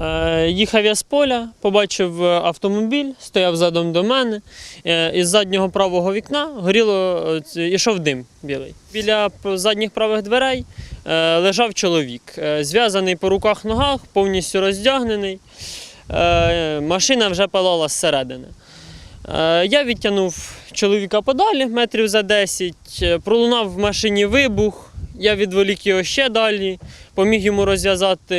Е, Їхав я з поля, побачив е, автомобіль, стояв задом до мене. Е, Із заднього правого вікна горіло, ішов дим білий. Біля задніх правих дверей лежав чоловік, зв'язаний по руках ногах, повністю роздягнений. Машина вже палала зсередини. Я відтягнув чоловіка подалі, метрів за 10, е, пролунав в машині вибух, я відволік його ще далі, поміг йому розв'язати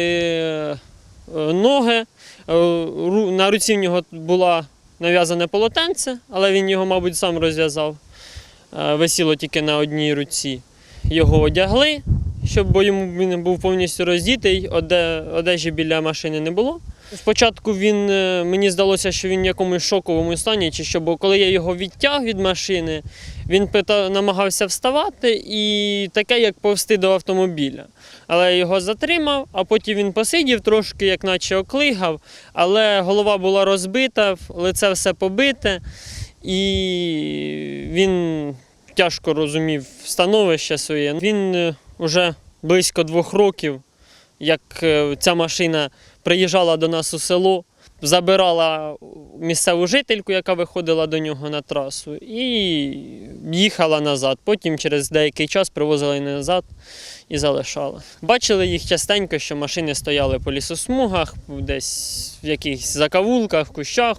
ноги. Е, На руці в нього була нав'язане полотенце, але він його, мабуть, сам розв'язав. Е, Висіло тільки на одній руці. Його одягли, щоб бо йому він був повністю роздітий, одежі біля машини не було. Спочатку він е, мені здалося, що він в якомусь шоковому стані, чи що, бо коли я його відтяг від машини, він питав, намагався вставати і таке, як повсти до автомобіля. Але я його затримав, а потім він посидів трошки, як наче оклигав, але голова була розбита, лице все побите, і він тяжко розумів становище своє. Він вже близько двох років, як е, ця машина приїжджала до нас у село, забирала місцеву жительку, яка виходила до нього на трасу, і їхала назад. Потім через деякий час привозила її назад і залишала. Бачили їх частенько, що машини стояли по лісосмугах, десь в якихось закавулках, кущах.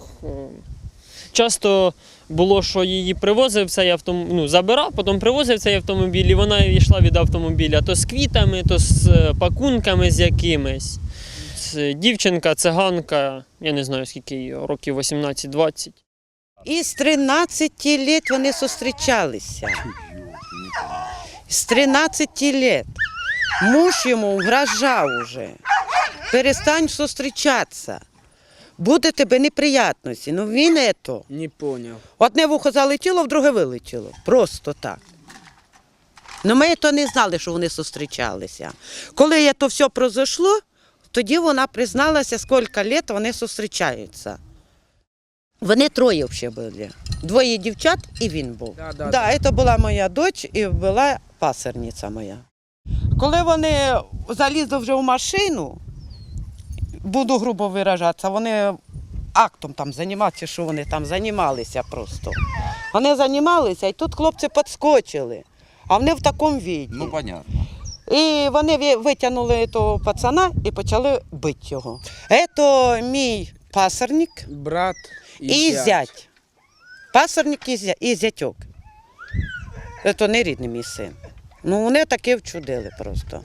Часто було, що її привозив цей автомобіль, ну, забирав, потім привозив цей автомобіль, і вона йшла від автомобіля то з квітами, то з е, пакунками з якимись. Дівчинка, циганка, я не знаю скільки їй, років 18-20. І з 13 лет вони зустрічалися. З 13 лет. Муж йому угрожав уже. Перестань зустрічатися. Буде тебе неприятності. Ну він ето. Не понял. Одне вухо залетіло, в друге вилетіло. Просто так. Ну ми то не знали, що вони зустрічалися. Коли то все пройшло, тоді вона призналася, скільки літ вони зустрічаються. Вони троє ще були. Двоє дівчат і він був. Да, да, Да, це була моя дочь і була пасерниця моя. Коли вони залізли вже в машину, буду грубо виражатися, вони актом там займатися, що вони там займалися просто. Вони займалися, і тут хлопці підскочили, а вони в такому віді. Ну, понятно. І вони витягнули того пацана і почали бити його. Це мій пасерник Брат и, і зять. Пасерник і зя- і зятьок. Це не рідний мій син. Ну, вони таке вчудили просто.